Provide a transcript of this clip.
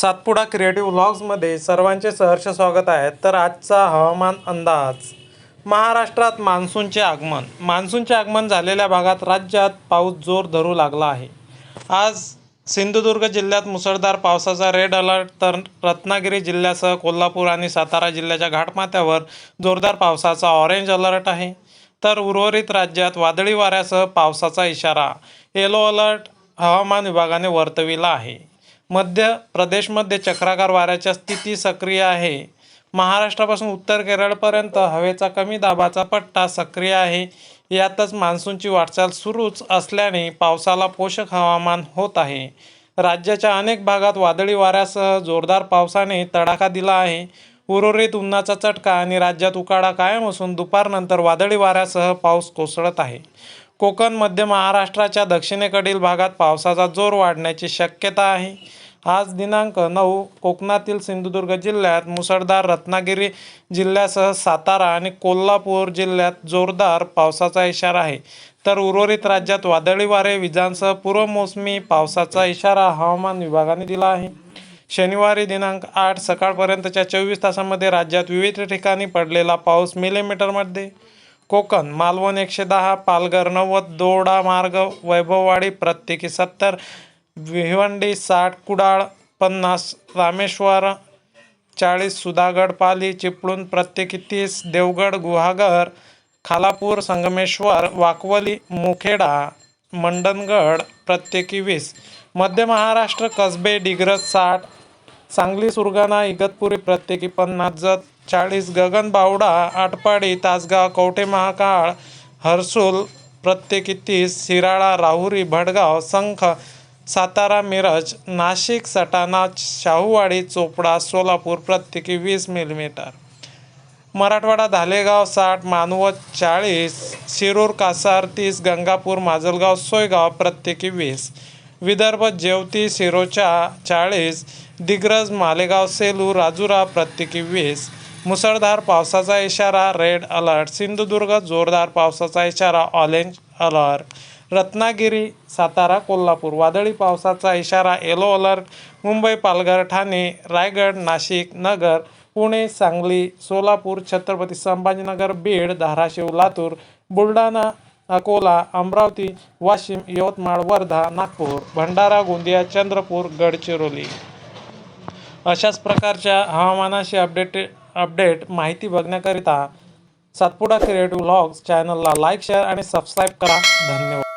Satpura creative व्लॉग्समध्ये सर्वांचे सहर्ष स्वागत आहे. तर आजचा हवामान अंदाज. महाराष्ट्रात मान्सूनचे आगमन. मान्सूनचे आगमन झालेल्या भागात राज्यात पाऊस जोर धरू लागला आहे. आज सिंधुदुर्ग जिल्ह्यात मुसळधार पावसाचा रेड अलर्ट तर रत्नागिरी जिल्ह्यासह कोल्हापूर आणि सातारा जिल्ह्याच्या घाटमाथ्यावर जोरदार पावसाचा ऑरेंज अलर्ट आहे. तर उर्वरित राज्यात वादळी वाऱ्यासह पावसाचा इशारा. येलो अलर्ट हवामान विभागाने वर्तविला आहे. मध्य प्रदेशमध्ये चक्राकार वाऱ्याच्या स्थिती सक्रिय आहे. महाराष्ट्रापासून उत्तर केरळपर्यंत हवेचा कमी दाबाचा पट्टा सक्रिय आहे. यातच मान्सूनची वाटचाल सुरूच असल्याने पावसाला पोषक हवामान होत आहे. राज्याच्या अनेक भागात वादळी वाऱ्यासह जोरदार पावसाने तडाखा दिला आहे. उर्वरित उन्हाचा चटका आणि राज्यात उकाडा कायम असून दुपारनंतर वादळी वाऱ्यासह पाऊस कोसळत आहे. कोकण मध्य महाराष्ट्राच्या दक्षिणेकडील भागात पावसाचा जोर वाढण्याची शक्यता आहे. आज दिनांक नऊ कोकणातील सिंधुदुर्ग जिल्ह्यात मुसळधार रत्नागिरी जिल्ह्यासह सातारा आणि कोल्हापूर जिल्ह्यात जोरदार पावसाचा इशारा आहे. तर उर्वरित राज्यात वादळी वारे विजांसह पूर्वमोसमी पावसाचा इशारा हवामान विभागाने दिला आहे. शनिवारी दिनांक आठ सकाळपर्यंतच्या चोवीस तासांमध्ये राज्यात विविध ठिकाणी पडलेला पाऊस मिलीमीटरमध्ये. कोकण मालवण एकशे दहा पालघर नव्वद दोडा मार्ग वैभववाडी प्रत्येकी सत्तर भिवंडी साठ कुडाळ पन्नास रामेश्वर चाळीस सुधागड पाली चिपळूण प्रत्येकी तीस देवगड गुहागर खालापूर संगमेश्वर वाकवली मुखेडा मंडणगड प्रत्येकी वीस. मध्य महाराष्ट्र कसबे डिग्रज साठ सांगली सुरगाणा इगतपुरी प्रत्येकी पन्नास जत चाळीस गगनबावडा आटपाडी तासगाव कवठे महाकाळ हर्सुल प्रत्येकी तीस शिराळा राहुरी भडगाव संख सातारा मिरज नाशिक सटाणा शाहूवाडी चोपडा सोलापूर प्रत्येकी वीस मिलीमीटर मराठवाडा धालेगाव साठ मानवत चाळीस शिरूर कासार तीस गंगापूर माजलगाव सोयगाव प्रत्येकी वीस. विदर्भ जेवती शिरोच्या चाळीस. दिग्रज मालेगाव सेलू राजुरा प्रत्येकी वीस. मुसळधार पावसाचा इशारा रेड अलर्ट. सिंधुदुर्ग जोरदार पावसाचा इशारा ऑरेंज अलर्ट. रत्नागिरी सातारा कोल्हापूर वादळी पावसाचा इशारा येलो अलर्ट मुंबई पालघर ठाणे रायगड नाशिक नगर पुणे सांगली सोलापूर छत्रपती संभाजीनगर बीड धाराशिव लातूर बुलढाणा अकोला अमरावती वाशिम यवतमाळ वर्धा नागपूर भंडारा गोंदिया चंद्रपूर गडचिरोली. अशाच प्रकारच्या हवामानाशी अपडेट अपडेट माहिती बघण्याकरिता सातपुडा क्रिएटिव्ह व्लॉग्स चॅनलला लाईक शेअर आणि सबस्क्राईब करा. धन्यवाद.